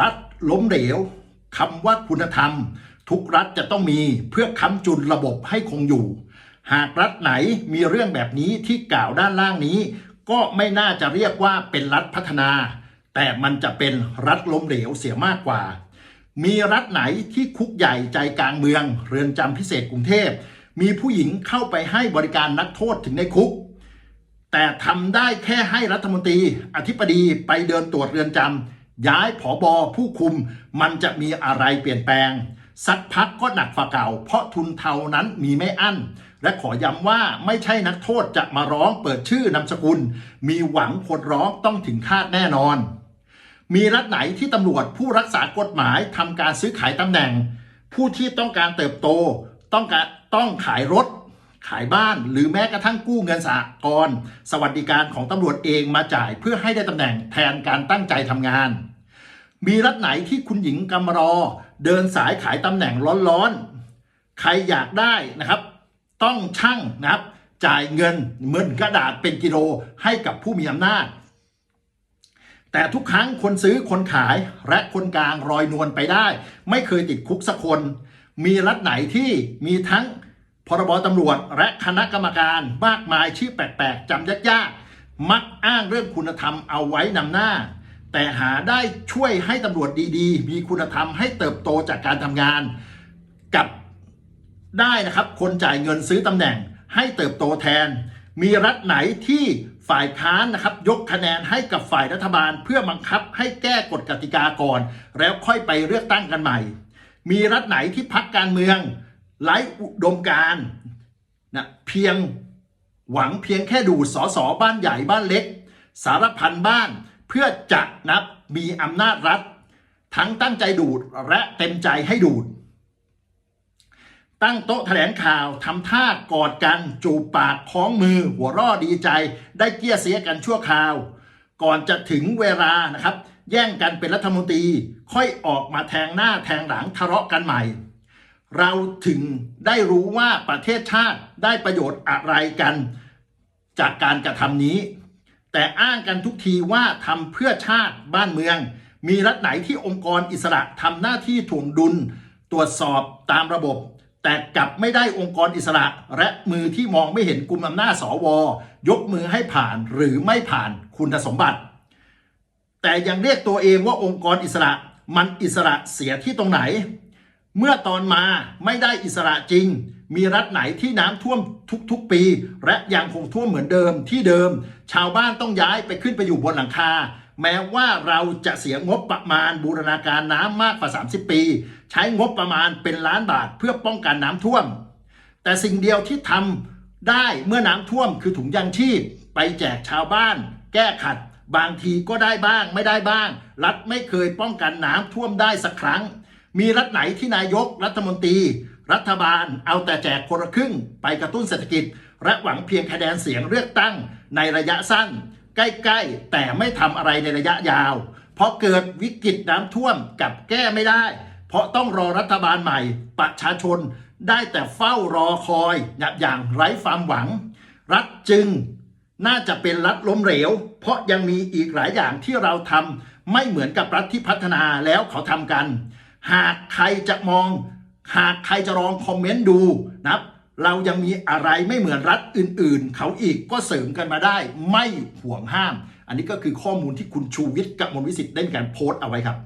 รัฐล้มเหลวคำว่าคุณธรรม ทุกรัฐจะต้องมีเพื่อค้ำจุนระบบให้คงอยู่ หากรัฐไหนมีเรื่องแบบนี้ที่กล่าวด้านล่างนี้ ก็ไม่น่าจะเรียกว่าเป็นรัฐพัฒนา แต่มันจะเป็นรัฐล้มเหลวเสียมากกว่า มีรัฐไหนที่คุกใหญ่ใจกลางเมือง เรือนจำพิเศษกรุงเทพ มีผู้หญิงเข้าไปให้บริการนักโทษถึงในคุก แต่ทำได้แค่ให้รัฐมนตรี อธิบดีไปเดินตรวจเรือนจำ ย้ายผอบอผู้คุมมันจะมีอะไรเปลี่ยนแปลง สักพักก็หนักฝ่าเก่า เพราะทุนเทานั้นมีไม่อั้น และขอย้ำว่าไม่ใช่นักโทษจะมาร้องเปิดชื่อนามสกุล มีหวังคนร้องต้องถึงคาดแน่นอน มีรัฐไหนที่ตำรวจผู้รักษากฎหมายทำการซื้อขายตำแหน่ง ผู้ที่ต้องการเติบโต ต้องการต้องขายรถ ขายบ้าน หรือแม้กระทั่งกู้เงินสหกรณ์สวัสดิการของตำรวจเองมาจ่ายเพื่อให้ได้ตำแหน่งแทนการตั้งใจทำงาน มีรัฐไหนที่คุณหญิงกำรอ เดินสายขายตำแหน่งร้อนๆ ใครอยากได้นะครับ ต้องช่างนะครับ จ่ายเงินเหมือนกระดาษเป็นกิโลให้กับผู้มีอำนาจ แต่ทุกครั้งคนซื้อคนขายและคนกลางรอยนวลไปได้ ไม่เคยติดคุกสักคน มีรัฐไหนที่มีทั้ง พรบตำรวจและคณะกรรมการมากมายชื่อแปลกๆจำยากๆ มักอ้างเรื่องคุณธรรมเอาไว้นำหน้า แต่หาได้ช่วยให้ตำรวจดีๆ มีคุณธรรมให้เติบโตจากการทำงาน กับได้นะครับ คนจ่ายเงินซื้อตำแหน่งให้เติบโตแทน มีรัฐไหนที่ฝ่ายค้านนะครับยกคะแนนให้กับฝ่ายรัฐบาล เพื่อบังคับให้แก้กฎกติกาก่อน แล้วค่อยไปเลือกตั้งกันใหม่ มีรัฐไหนที่พักการเมือง ไร้อุดมการนะเพียงหวังเพียงแค่ดูดสอสอบ้านใหญ่บ้านเล็ก สารพันบ้านเพื่อจะนับมีอำนาจรัฐ ทั้งตั้งใจดูดและเต็มใจให้ดูด ตั้งโต๊ะแถลงข่าวทำท่ากอดกันจูบปากคล้องมือ หัวเร่อดีใจ ได้เกี้ยเสียกันชั่วคราว ก่อนจะถึงเวลานะครับ แย่งกันเป็นรัฐมนตรี ค่อยออกมาแทงหน้าแทงหลังทะเลาะกันใหม่ เราถึงได้รู้ว่าประเทศชาติได้ประโยชน์อะไรกัน จากการกระทำนี้ แต่อ้างกันทุกทีว่าทำเพื่อชาติบ้านเมือง มีรัฐไหนที่องค์กรอิสระทำหน้าที่ถ่วงดุล ตรวจสอบตามระบบ แต่กลับไม่ได้องค์กรอิสระ และมือที่มองไม่เห็นกลุ่มอำนาจสว ยกมือให้ผ่านหรือไม่ผ่านคุณสมบัติ แต่ยังเรียกตัวเองว่าองค์กรอิสระมันอิสระเสียที่ตรงไหน เมื่อตอนมาไม่ได้อิสระจริง มีรัฐไหนที่น้ำท่วมทุกๆปี และยังคงท่วมเหมือนเดิมที่เดิม ชาวบ้านต้องย้ายไปขึ้นไปอยู่บนหลังคา แม้ว่าเราจะเสียงบประมาณบูรณาการน้ำมากกว่า 30 ปี ใช้งบประมาณเป็นล้านบาทเพื่อป้องกันน้ำท่วม แต่สิ่งเดียวที่ทำได้เมื่อน้ำท่วมคือถุงยางชีพ ไปแจกชาวบ้าน แก้ขัด บางทีก็ได้บ้างไม่ได้บ้าง รัฐไม่เคยป้องกันน้ำท่วมได้สักครั้ง มีรัฐไหนที่นายกรัฐมนตรี รัฐบาลเอาแต่แจกคนละครึ่ง ไปกระตุ้นเศรษฐกิจ และหวังเพียงคะแนนเสียงเลือกตั้งในระยะสั้น ใกล้ๆ แต่ไม่ทำอะไรในระยะยาว เพราะเกิดวิกฤตน้ำท่วมกับแก้ไม่ได้ เพราะต้องรอรัฐบาลใหม่ ประชาชนได้แต่เฝ้ารอคอยอย่างไร้ความหวัง รัฐจึงน่าจะเป็นรัฐล้มเหลว เพราะยังมีอีกหลายอย่างที่เราทำไม่เหมือนกับรัฐที่พัฒนาแล้วเขาทำกัน หากใครจะมอง หากใครจะลองคอมเมนต์ดูนะครับ เรายังมีอะไรไม่เหมือนรัฐอื่น ๆ เขาอีกก็เสริมกันมาได้ ไม่ห่วงห้าม อันนี้ก็คือข้อมูลที่คุณชูวิทย์กับมนวิสิทธิ์ได้มีการโพสต์เอาไว้ครับ